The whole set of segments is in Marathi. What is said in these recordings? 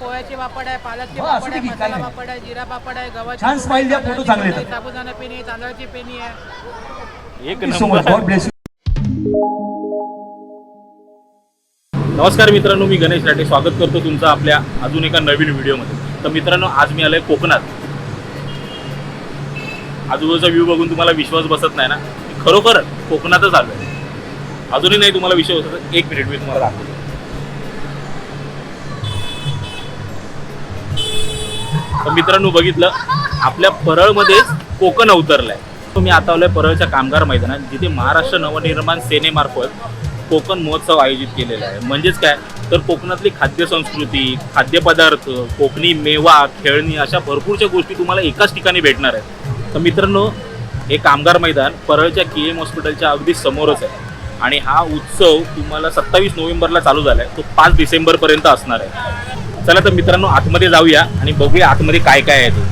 पोह्याचे पापड आहे पालकचे हो, पापड आहे मसाला. पापड आहे जिरा पापड आहे गव्हाची छान द्या, फोटो चांगले पोळी, येतात. साबुदाणा पेनी तांदळाची पेनी आहे. एक सो मच गॉड नंबर. नमस्कार मित्रांनो मी गणेश राठे. स्वागत करतो तुमचं आपल्या अजून एका नवीन व्हिडिओमध्ये. तर मित्रांनो आज मी आलोय कोकणात. आजूबाजूचा व्ह्यू बघून तुम्हाला विश्वास बसत नाही ना? मी खरोखर कोकणातच आलोय. अजूनही नाही तुम्हाला विश्वास बसत एक मिनिट मी तुम्हाला दाखवतो. तर मित्रांनो बघितलं आपल्या परळमध्येच कोकण अवतरलंय. तो मी आता आलोय परळच्या कामगार मैदानात जिथे महाराष्ट्र नवनिर्माण सेनेमार्फत कोकण महोत्सव आयोजित केलेला आहे. म्हणजेच काय? तर कोकणातली खाद्य संस्कृती खाद्यपदार्थ कोकणी मेवा खेळणी अशा भरपूरशा गोष्टी तुम्हाला एकाच ठिकाणी भेटणार आहेत. तर मित्रांनो हे कामगार मैदान परळच्या के एम हॉस्पिटलच्या अगदी समोरच आहे. आणि हा उत्सव तुम्हाला सत्तावीस नोव्हेंबरला चालू झाला आहे तो पाच डिसेंबरपर्यंत असणार आहे. चला तर मित्रांनो आतमध्ये जाऊया आणि बघूया आतमध्ये काय काय आहे ते.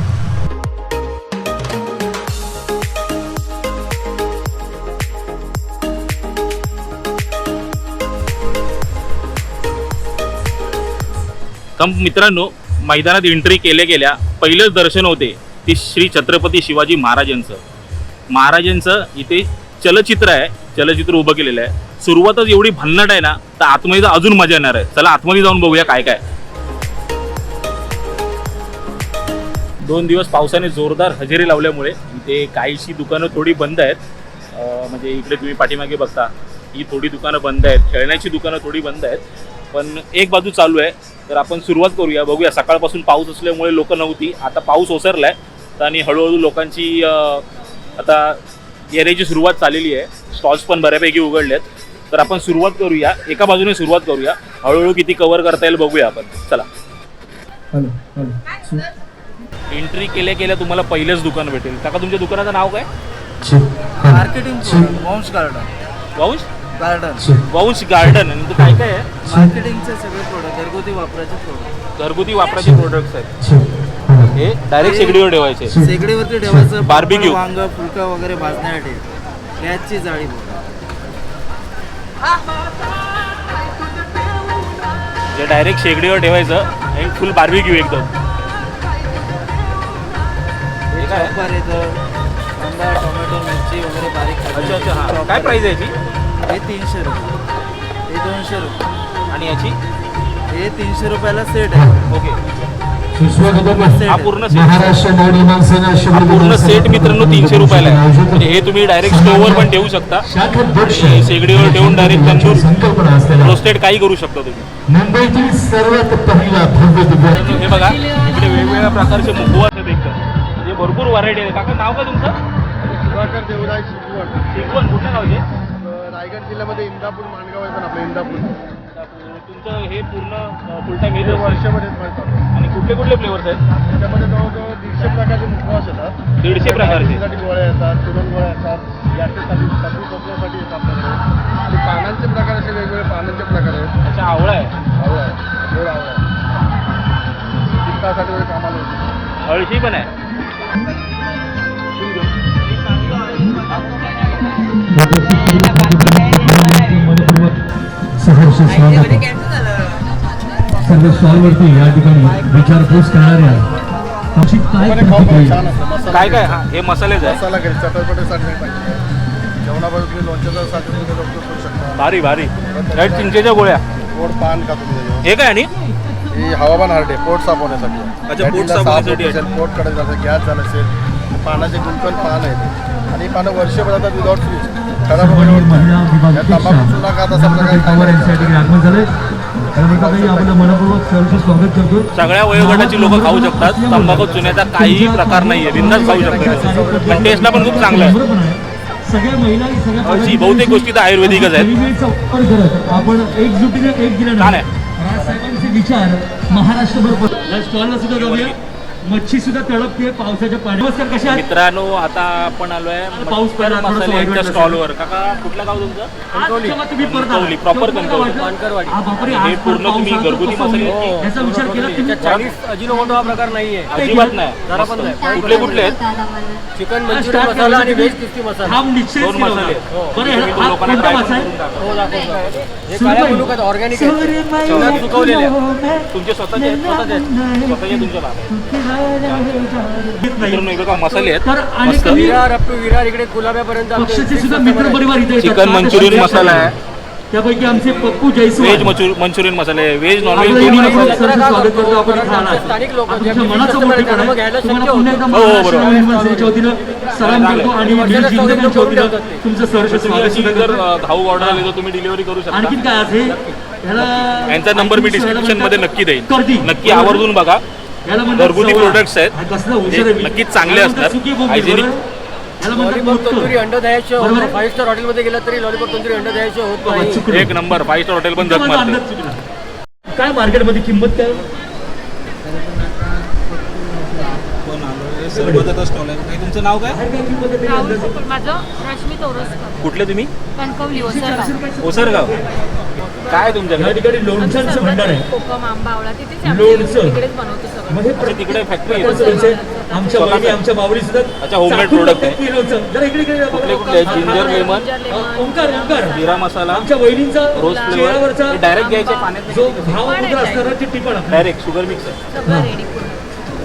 तर मित्रांनो मैदानात एंट्री केल्या गेल्या. पहिलंच दर्शन होते ते श्री छत्रपती शिवाजी महाराजांचं. महाराजांचं इथे चलचित्र आहे. चलचित्र उभं केलेलं आहे. सुरुवातच एवढी भन्नाट आहे ना तर आतमध्ये अजून मजा येणार आहे. चला आतमध्ये जाऊन बघूया काय काय. दोन दिवस पावसाने जोरदार हजेरी लावल्यामुळे इथे काहीशी दुकानं थोडी बंद आहेत. म्हणजे इकडे तुम्ही पाठीमागे बघता ही थोडी दुकानं बंद आहेत. खेळण्याची दुकानं थोडी बंद आहेत. पण एक बाजू चालू आहे. तर आपण सुरुवात करूया बघूया. सकाळपासून पाऊस असल्यामुळे लोक नव्हती. आता पाऊस ओसरलाय. तर आणि हळूहळू लोकांची आता येण्याची सुरुवात झालेली आहे. स्टॉल्स पण बऱ्यापैकी उघडले आहेत तर आपण सुरुवात करूया. एका बाजूने सुरुवात करूया. हळूहळू किती कव्हर करता येईल बघूया आपण. चला. एंट्री केल्या केल्या तुम्हाला पहिलेच दुकान भेटेल. काका तुमच्या दुकानाचं नाव काय? मार्केटिंग वंश गार्डन वंश गार्डन वंश गार्डन आणि ते काय काय आहे? मार्केटिंगचे सगळे प्रोडक्ट घरगुती वापरायचे प्रोडक्ट घरगुती वापराचे प्रोडक्ट्स आहेत. हे. डायरेक्ट शेगडीवर ठेवायचे. शेगडीवरती ठेवायचं Barbecue. वांग फुलका वगैरे भाजण्यासाठी. गॅसची जाळी जे डायरेक्ट शेगडीवर ठेवायचं आणि फुल बार्बिक्यू एकदम. काय? आहे? येतं कांदा टोमॅटो मिरची वगैरे बारीक अच्छा अच्छा हा. काय प्राइस आहे याची. हे तीनशे रुपये. हे दोनशे रुपये. आणि याची? हे तीनशे रुपयाला सेट आहे. ओके. हा. पूर्ण महाराष्ट्र हा पूर्ण सेट मित्रांनो तीनशे रुपयाला आहे. म्हणजे हे तुम्ही डायरेक्ट स्टोववर पण ठेवू शकता. शेगडीवर ठेवून डायरेक्ट तंदूर संकल्पना असलेला रोस्टेड काही करू शकता तुम्ही. मुंबईतील सर्वात पहिला भव्य दिव्य मित्रांनो, हे बघा इकडे वेगवेगळ्या प्रकारचे म्हणजे भरपूर व्हरायटी आहे. काका नाव काय तुमचं? सुधाकर देवराय शिकवण. शिकवण. कुठल्या गावचे? रायगड जिल्ह्यामध्ये इंदापूर माणगाव आहे पण आपलं इंदापूर. तुमचं हे पूर्ण फुल टाइम हे वर्षामध्ये मिळतात आणि कुठले कुठले फ्लेवर्स आहेत? त्याच्यामध्ये जवळजवळ दीडशे प्रकारचे मुखवास येतात. दीडशे प्रकारचे. साठी गोळ्या येतात तुरण गोळ्या येतात. गॅसेसाठी साठी खोकल्यासाठी येतात आपल्याकडे. आणि पानांचे प्रकार असे वेगवेगळे पानांचे प्रकार आहेत. अच्छा आवळा आहे. आवळा आहे. गोड आवळा आहे. पित्तासाठी वगैरे कामाला येते. हळशी पण आहे. सहर्ष स्वागत. सर्व स्टॉलवरती या ठिकाणी विचारपूस करणाऱ्या आमची काय प्रतिक्रिया? काय काय? हा हे मसालेच आहे. मसाला घरी चटरपटीसाठी नाही पाहिजे. जेवणाबरोबर तुम्ही लोणच्याचा साठी तुम्ही करू शकता. भारी भारी. राईट चिंचेच्या गोळ्या. गोड पान का तुम्ही त्याच्यावर हे काय आणि? ही हवामान हार्ड आहे पोट साफ होण्यासाठी अच्छा, पोट ठिकाणी साफ साफ होण्यासाठी असेल, पोट कडक झालं गॅस झालं असेल पानाचे गुलकन पान आहे. आणि ही पानं वर्षभर आता विदाउट फ्रीज महिला आगमन झालंय. आपलं मनपूर्वक स्वागत करतो सगळ्या वयोगटाची लोक खाऊ शकतात. तंबाखू चुन्याचा काही प्रकार नाहीये. बिंदास खाऊ शकतात. पण टेस्टला पण खूप चांगलं आहे. सगळ्या महिला बहुतेक गोष्टी तर आयुर्वेदिकच आहेत. करत आपण एकजुटीने एक दिला. राजसाहेबांचे विचार महाराष्ट्रभर पसरले. या स्टॉलला सुद्धा जाऊया मच्छी सुद्धा तळपते पावसाच्या पाण्यात. नमस्कार कशा आहात? मित्रांनो आता आपण आलोय पाऊस पडला, थोडंसं मसाले वाईट यांच्या वाटलं स्टॉलवर काका कुठलं गाव तुमचं? आज जेव्हा तुम्ही परत आलात, कणकवली, proper तेव्हा तुम्हाला कणकवली. वाटलं, हा बापरे, हे आज पूर्ण तुम्ही घरगुती कसं मसाले- होईल? हो. याचा विचार केला तुम्ही? चाळीस अजिनोमोटो हा प्रकार नाही आहे अजिबात नाही. जरा पण नाही. कुठले कुठले? आहेत चिकन हा, मंचुरियन मसाला आणि. Veg crispy masala. हा निश्चय दोन मसाले. आहेत. हो. बरं तुम्ही ह्याला- हा लोकांना कोणता try मासा आहे? करून दाखवा. हो दाखवतो हे काळ्या मनुका आहेत ऑर्गॅनिक शेतात सुकवलेले. तुमचे स्वतःचे आहेत स्वतःचे आहेत. स्वतःचे तुमच्या हे मसाले आहेत विरार अप टू विरार इकडे गुलाब्यापर्यंत आमचे पक्षाचे six सुद्धा customer मित्र आहेत. परिवार इथे येतात. चिकन मंचुरियन मसाला आहे त्यापैकी आमचे पप्पू व्हेज जयस्वाल मंचुरियन मसाले व्हेज नॉनव्हेज दोन्ही स्वागत करतो आपण इथे आलात. स्थानिक लोकं जे मनाचं आहे. तुम्हाला पुन्हा एकदा हो, हो, महाराष्ट्र बरोबर. वतीनं सलाम करतो आणि वतीनं. तुमचं सहर्ष तुम्ही स्वागत अशी सुद्धा जर करतो. अ, घाऊ ऑर्डर आली तर तुम्ही डिलिव्हरी करू शकता आणखीन काय आहे ह्याला यांचा नंबर मी डिस्क्रिप्शनमध्ये नक्की देईन कर्दी. नक्की आवर्जून बघा घरगुती products आहेत. हा जे. नक्कीच चांगले असतात. लॉलीपॉप. तंदुरी अंड द्यायचे? फाईव्ह स्टार हॉटेलमध्ये गेला तरी लॉलीपॉप तंदुरी अंड द्यायचे होत नाही. एक नंबर फाईव्ह स्टार हॉटेल पण जग मारते. काय मार्केटमध्ये किंमत काय तुमचं नाव काय? आहे आहे? माझं रश्मी तोरसकर. कुठले तुम्ही? कणकवली ओसरगाव. ओसरगाव. काय या तुमच्याकडे? ठिकाणी लोणच्यांचं भंडार आहे. कोकम आंबा आवळा तिथेच लोणचं. आम्ही तिकडेच बनवतो सगळं. म्हणजे अच्छा, तिकडे फॅक्टरी आहे. आमच्या आमच्या मावळी सुद्धा अच्छा, homemade चाकून product बघतात की लोणचं. जरा इकडे इकडे बघा. कुठले? कुठले आहेत? Ginger lemon? Ginger lemon. Omkar Omkar. जिरा मसाला? आमच्या वहिनींचा रोज चेहऱ्यावरचा डायरेक्ट घ्यायचे पाण्यात. जो भाव ते टिपण. डायरेक्ट शुगर मिक्स आहे सगळं रेडी पूर्ण.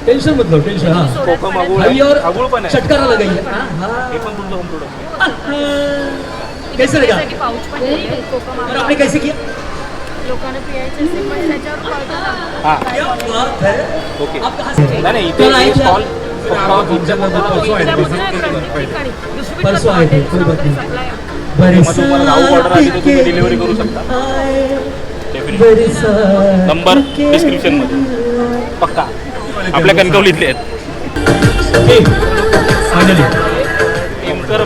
टेन्शन मत लो टेन्शन हा. कोकम आगुळ अभी और आगुळ पण आहे. चटकारा हाँ, हाँ. हे पण तुमचं होम प्रोडक्ट कैसे लगा? पाऊच पण ठेवले कोकम और आंबा आपने कैसे किया? लोकांना पियायचे असेल पण त्याच्यावर कळतं ना. हा. क्या बात है. ओके. आप कहाँ से नाही नाही इथे कल स्टॉल परसों आए थे. इकडे प्रत्येक ठिकाणी. Distribute परसों करतो आए कोई बात वगैरे नहीं. supply आहे. मग तुम्हाला गाव ऑर्डर आली तर तुम्ही डिलिव्हरी करू शकता. नंबर डिस्क्रिप्शन मध्ये. पक्का. आपल्या कणकवलीतले आहेत.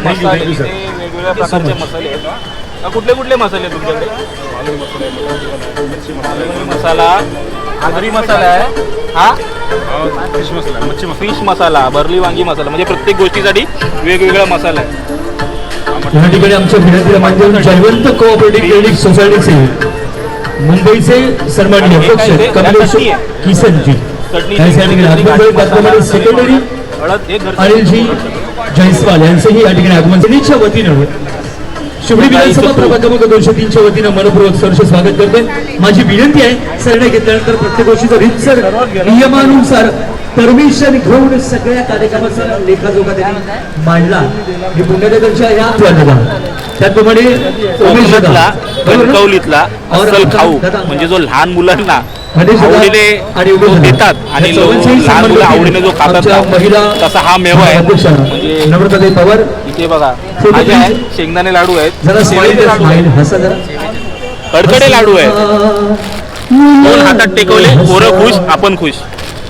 मसाले वेगवेगळ्या प्रकारचे मसाले आहेत कुठले कुठले मसाले तुमच्याकडे? मसाला आगरी मसाला आहे. हा? फिश मसाला मच्छी फिश मसाला बर्ली वांगी मसाला. म्हणजे प्रत्येक गोष्टीसाठी वेगवेगळा मसाला आहे. या ठिकाणी आमच्या विनंतीला माध्यम जयवंत कोऑपरेटिव्ह क्रेडिट सोसायटीचे मुंबईचे सन्माननीय हे अध्यक्ष? कमलेश. किसनजी. सेक्रेटरी हे अनिलजी जयस्वाल यांचंही या ठिकाणी आगमन. वतीनं शिवडी विधानसभा प्रभाग क्रमांक दोनशे तीनच्या वतीनं मनपूर्वक सहर्ष स्वागत करतोय माझी विनंती आहे सरणे घेतल्यानंतर प्रत्येक गोष्टीचं रितसर नियमानुसार परमिशन घेऊन सगळ्या कार्यक्रमाचा लेखाजोखा त्यांनी मांडला. मी पुण्यनगरच्या या त्याचप्रमाणे दादा, खाऊ. म्हणजे जो लहान मुलांना आवडीने. देतात आणि लहान मुलं. आवडीने जो खातात तसा हा मेवा आहे. म्हणजे पवार. इथे बघा हा आहे. शेंगदाणे लाडू आहेत कडकडे लाडू आहेत. दोन हातात टेकवले पोरं खुश आपण खुश.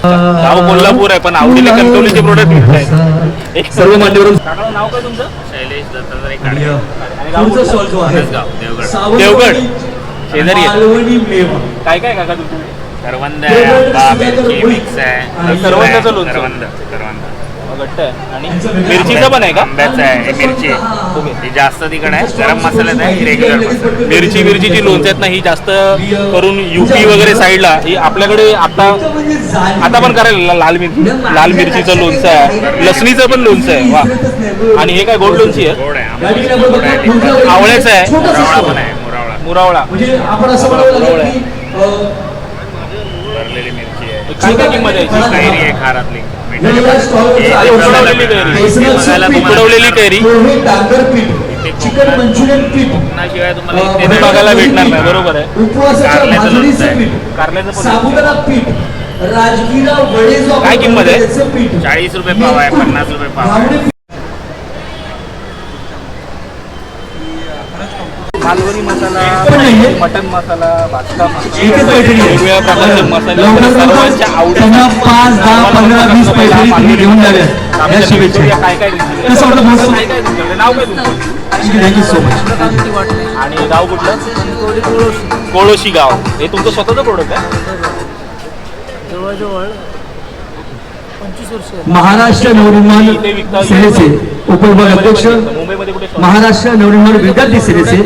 गाव कोल्हापूर आहे पण आवडीने कणकवलीचे प्रोडक्ट एक सर्व मान्यवर नाव काय तुमचं? शैलेश देवगड. शेजारी काय काय काका तुमचं? करवंद देवगड आहे आंबा सुधाकर मिरची भुई. मिक्स आहे आणि करवंदाचं लोणचं. करवंद करवंद. घट्ट आहे. आणि मिरचीचं पण आहे का? आंब्याचं आहे हे मिरची आहे. ही. जास्त तिकड आहे गरम मसाल्यात आहे रेग्युलर मसाला. मिरची मिरचीची लोणचं आहेत ना ही जास्त करून युपी वगैरे साईडला ही आपल्याकडे आता आता पण करायला लाल मिरची लाल मिरचीचं लोणचं आहे. लसणीचं पण लोणचं आहे वा. आणि हे काय गोड लोणची आहे? गोड आहे आंबा गोड आहे आवळ्याचं आहे. मुरावळा पण आहे मुरावळा मुरावळा म्हणजे आपण असं म्हणावं लागेल की अं, काय काय किंमत आहे? कैरी खारातली. उकडवलेली कैरी. चिकन मंचुरियन पीठ. शिवाय तुम्हाला अं, इथे ते बघायला भेटणार नाही बरोबर आहे. उपवासाच्या कारल्याचं. पीठ. साबुदाणा राजगिरा वडे काय किंमत आहे? चाळीस रुपये पाव आहे पन्नास रुपये पाव आहे घावणे मालवणी मसाला. मटन मसाला भाजका मसाला. वेगवेगळ्या प्रकारचे मसाले सर्वांच्या पाच दहा पंधरा वीस तुम्ही घेऊन द्याव्या या शुभेच्छा. काय काय? काय काय तुमच्याकडे? नाव काय तुमचं? थँक्यू सो मच आणि गाव कुठलं? कोळोशी. गाव. हे तुमचं स्वतःचं प्रोडक्ट आहे? जवळजवळ महाराष्ट्र नवनिर्माण सेनेचे उपविभाग अध्यक्ष? महाराष्ट्र नवनिर्माण विद्यार्थी सेनेचे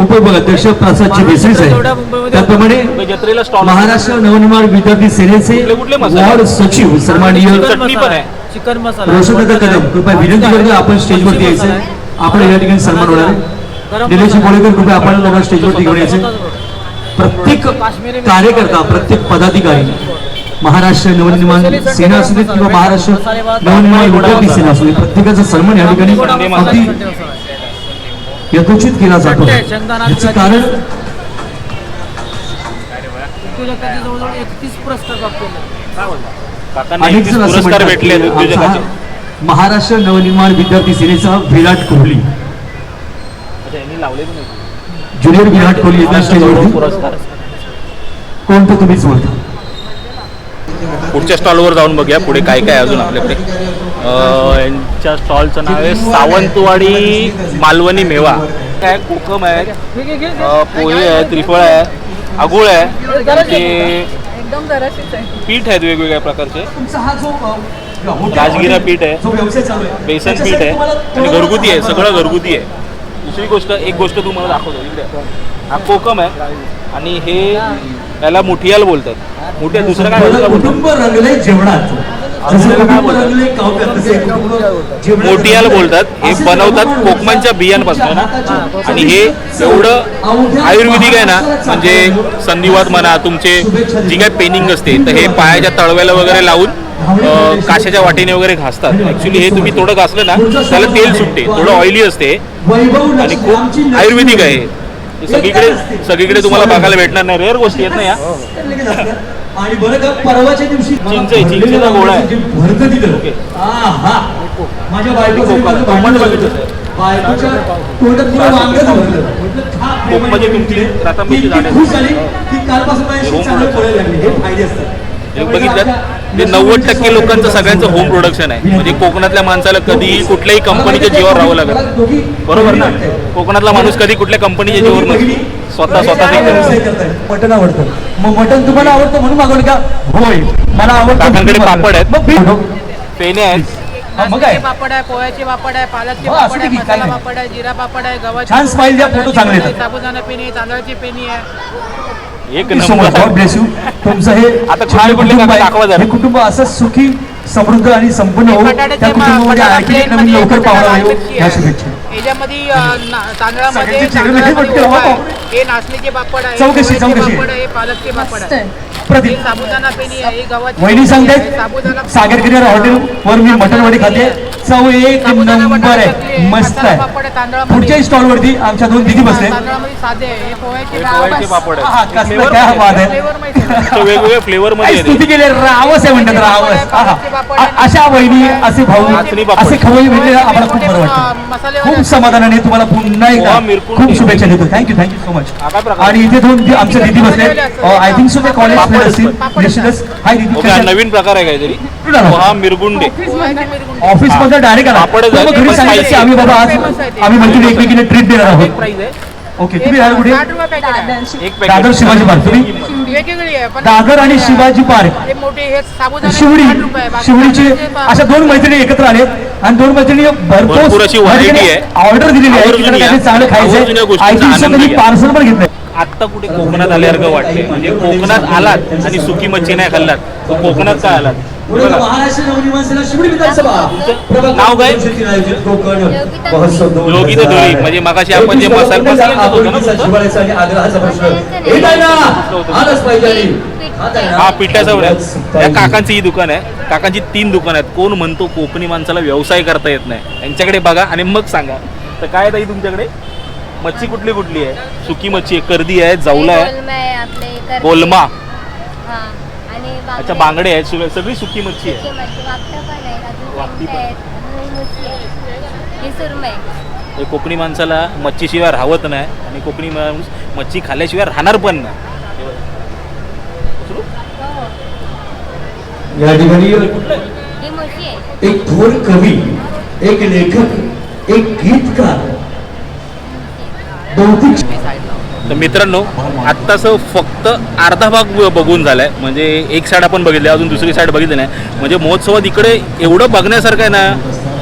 उपविभाग अध्यक्ष प्रसादजी देसाई साहेब. त्याप्रमाणे महाराष्ट्र नवनिर्माण विद्यार्थी सेनेचे? वॉर्ड सचिव सन्माननीय रोशनदादा कदम कृपया विनंती करतो आपण स्टेजवरती यायचं. आपण या ठिकाणी सन्मान होणार आहे. निलेश बोळेकर कृपया आपण लोकांना स्टेजवरती घेऊन यायचं. प्रत्येक कार्यकर्ता प्रत्येक पदाधिकारी महाराष्ट्र नवनिर्माण सेना असू देत किंवा महाराष्ट्र नवनिर्माण विद्यार्थी सेना असू दे प्रत्येकाचा सन्मान या ठिकाणी अगदी यथोचित केला जातो. याचं कारण अनेक जण असं म्हणतात महाराष्ट्र नवनिर्माण विद्यार्थी सेनेचा विराट कोहली. ज्युनियर विराट कोहली येतात स्टेजवरती पुरस्कार. कोण तर तुम्हीच म्हणता पुढच्या स्टॉलवर जाऊन बघूया पुढे काय काय अजून आपल्याकडे. अं, यांच्या स्टॉलचं नाव आहे सावंतवाडी मालवणी मेवा. काय कोकम आहे. पोहे आहे त्रिफळ आहे आगुळ आहे. पीठ आहेत वेगवेगळ्या प्रकारचे. हा राजगिरा पीठ आहे. जो व्यवसाय चालू आहे बेसन पीठ आहे. आणि घरगुती आहे सगळं घरगुती आहे. दुसरी गोष्ट एक गोष्ट तुम्हाला दाखवतो इकडे. हा कोकम आहे. आणि हे याला मुठियाल बोलतात. मुठिया दुसरं काय बोलतात? कुटुंब रंगले जेवणात मोटियाल. बोलतात. हे बनवतात कोकमांच्या बियांपासून. आणि हे एवढं आयुर्वेदिक आहे ना म्हणजे संधिवात म्हणा तुमचे जी काय पेनिंग असते तर हे पायाच्या तळव्याला वगैरे लावून काशाच्या वाटीने वगैरे घासतात. ऍक्च्युली हे तुम्ही थोडं घासलं ना त्याला तेल सुटते थोडं ऑइली असते. आणि खूप आयुर्वेदिक आहे. हे सगळीकडे सगळीकडे तुम्हाला बघायला भेटणार नाही. रेअर गोष्टी आहेत ना या. आणि बरं का परवाच्या दिवशी चिंच चिंचेचा गोळा आहे. भरतं तिथं आहा. माझ्या बायकोचं भांडण बघितलं बायकोच्या तोंडात पुरं वांगच भरलं म्हणजे तुमची ती खुश झाली की कालपासून चांगलं. पळायला लागले. हे फायदे असतात बघितलं ते नव्वद टक्के लोकांचं सगळ्यांचं होम प्रोडक्शन आहे. म्हणजे कोकणातल्या माणसाला कधीही कुठल्याही कंपनीच्या जीवावर राहावं लागत बरोबर ना? कोकणातला माणूस कधी कुठल्या कंपनीच्या जीवावर नसतो स्वतः स्वतः. मटण आवडतं. मग मटण तुम्हाला आवडतं म्हणून मागवलं का? होय. मला आवडतं पापड आहेत. पेने आहेत. हा, मग काय? पापड आहे पोह्याचे पापड आहे पालकचे पापड आहे मसाला. पापड आहे जिरा पापड आहे गव्हाची छान smile द्या, फोटो चांगले. साबुदाणा पेनी तांदळाची पेनी आहे. एक. तुमचं हे छान कुटुंब. हे असं सुखी समृद्ध आणि संपन्न हो त्या कुटुंबामध्ये आणखी नवीन लवकर. शुभेच्छा याच्यामध्ये तांदळामध्ये. हो. हे नाचणीचे पापड आहे चौकशी, चौकशी. आहे पालकचे पापड आहे प्रदीप साबुदाणा पेनी आहे गव्हाची वहिनी पोळी आहे, सांगतायत साबुदाणा सागर किनार हॉटेल वर मी मटन वडी खाते चव एक नंबर आहे. मस्त आहे. पुढच्या स्टॉल वरती आमच्या दोन दिदी बसले. कसलं काय आहे. वेगवेगळ्या फ्लेवर मध्ये स्तुती केली रावस आहे म्हणतात रावस. अशा वहिनी असे भाऊ. असे खवई भेटले ना, आम्हाला खूप बरं अ, वाटतं. खूप समाधानाने तुम्हाला पुन्हा एकदा खूप. शुभेच्छा देतो. थँक्यू थँक्यू सो मच आणि इथे दोन जे आमचे दिदी बसले. आय थिंक सो ते कॉलेज पापड फ्रेंड असतील. निश्चितच. हाय दिदी हा नवीन प्रकार आहे काहीतरी. मिरगुंडे. ऑफिसमध्ये? डायरेक्ट आला. तर घरी सांगितलं की spicy. आम्ही बाबा आज आम्ही म्हणजे एकमेकीने ट्रीट देणार आहोत. ओके तुम्ही राहिले कुठे? दादर शिवाजी पार्क तुम्ही? दादर आणि शिवाजी पार्क. हे हे शिवडी शिवडीचे अशा दोन मैत्रिणी एकत्र आलेत आणि दोन मैत्रिणी भरपूर. ऑर्डर दिलेली आहे चांगलं खायचं. पार्सल पण घेतलंय. आत्ता कुठे कोकणात आल्यासारखं वाटते म्हणजे कोकणात आलात आणि सुकी मच्छी नाही खाल्लात. कोकणात काय आलात. महाराष्ट्र शिवडी विधानसभा. नाव काय? कोकण महोत्सव योगिता. धुळी, म्हणजे मगाशी आपण जे मसाला आग्रहाचा प्रश्न. आलंच पाहिजे? हा पिठाचा या. काकांची ही दुकान आहे. काकांची तीन दुकान आहेत. कोण म्हणतो कोकणी माणसाला व्यवसाय करता येत नाही? यांच्याकडे बघा आणि मग सांगा. तर काय ताई तुमच्याकडे? मच्छी कुठली कुठली आहे? सुकी मच्छी आहे कर्दी आहे जवला आहे. कोलम. अच्छा बांगडे आहेत सगळे- सगळी सुकी मच्छी आहे मच्छी, वाकटं पण आहे अजून आहेत? ही मुशी आहे ही सुरमई. हे कोकणी माणसाला मच्छीशिवाय राहत नाही आणि कोकणी माणूस मच्छी खाल्ल्याशिवाय राहणार पण नाही. हो या ठिकाणी ही आहे. एक थोर कवी एक लेखक एक गीतकार बौद्धिक तर मित्रांनो आत्ताचं फक्त अर्धा भाग ब- बघून झालाय. म्हणजे एक साईड आपण बघितली अजून दुसरी साईड बघितली नाही. म्हणजे महोत्सवात इकडे एवढं बघण्यासारखं आहे ना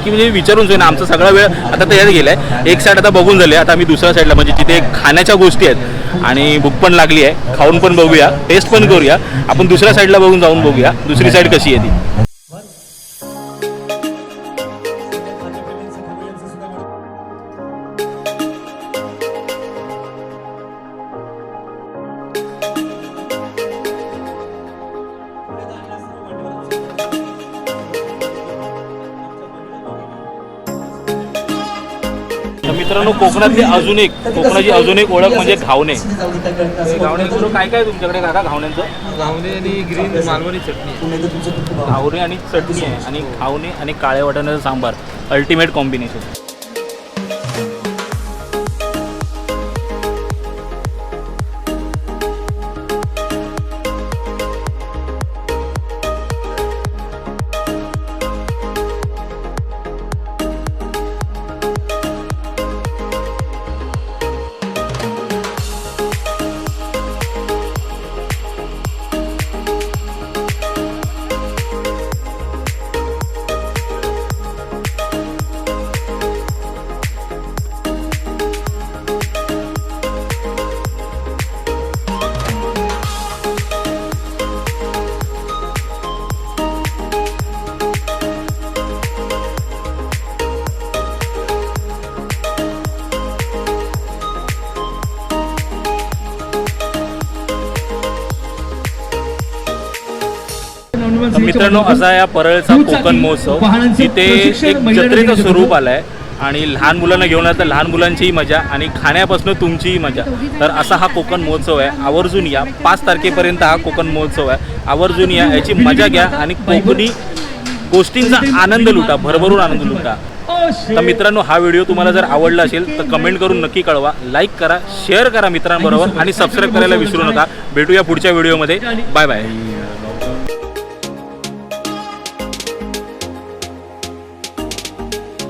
की म्हणजे विचारून ना आमचा सगळा वेळ आता तयार गेलाय. एक साईड आता बघून झाली. आता आम्ही दुसऱ्या साईडला म्हणजे जिथे खाण्याच्या गोष्टी आहेत आणि भूक पण लागली आहे खाऊन पण बघूया टेस्ट पण करूया. आपण दुसऱ्या साईडला बघून जाऊन बघूया दुसरी साईड कशी आहे ती. कोकणातली अजून एक कोकणाची अजून एक ओळख म्हणजे घावणे. घावणे काय काय तुमच्याकडे काका घावण्यांचं? घावणे आणि ग्रीन मालवणी चटणी घावणे आणि चटणी आहे आणि घावणे आणि काळ्या वाटाण्याचं सांबार. अल्टिमेट कॉम्बिनेशन मित्रांनो असा या परळचा कोकण महोत्सव. तिथे एक जत्रेचं स्वरूप आलंय आणि लहान मुलांना घेऊन आलं तर लहान मुलांचीही मजा आणि खाण्यापासून तुमचीही मजा. तर असा हा कोकण महोत्सव आहे. आवर्जून या. पाच तारखेपर्यंत हा कोकण महोत्सव आहे. आवर्जून या. याची मजा घ्या आणि कोकणी गोष्टींचा आनंद लुटा. भरभरून आनंद लुटा. तर मित्रांनो हा व्हिडिओ तुम्हाला जर आवडला असेल तर कमेंट करून नक्की कळवा. लाईक करा शेअर करा मित्रांबरोबर आणि सबस्क्राईब करायला विसरू नका. भेटूया पुढच्या व्हिडिओमध्ये. Bye bye.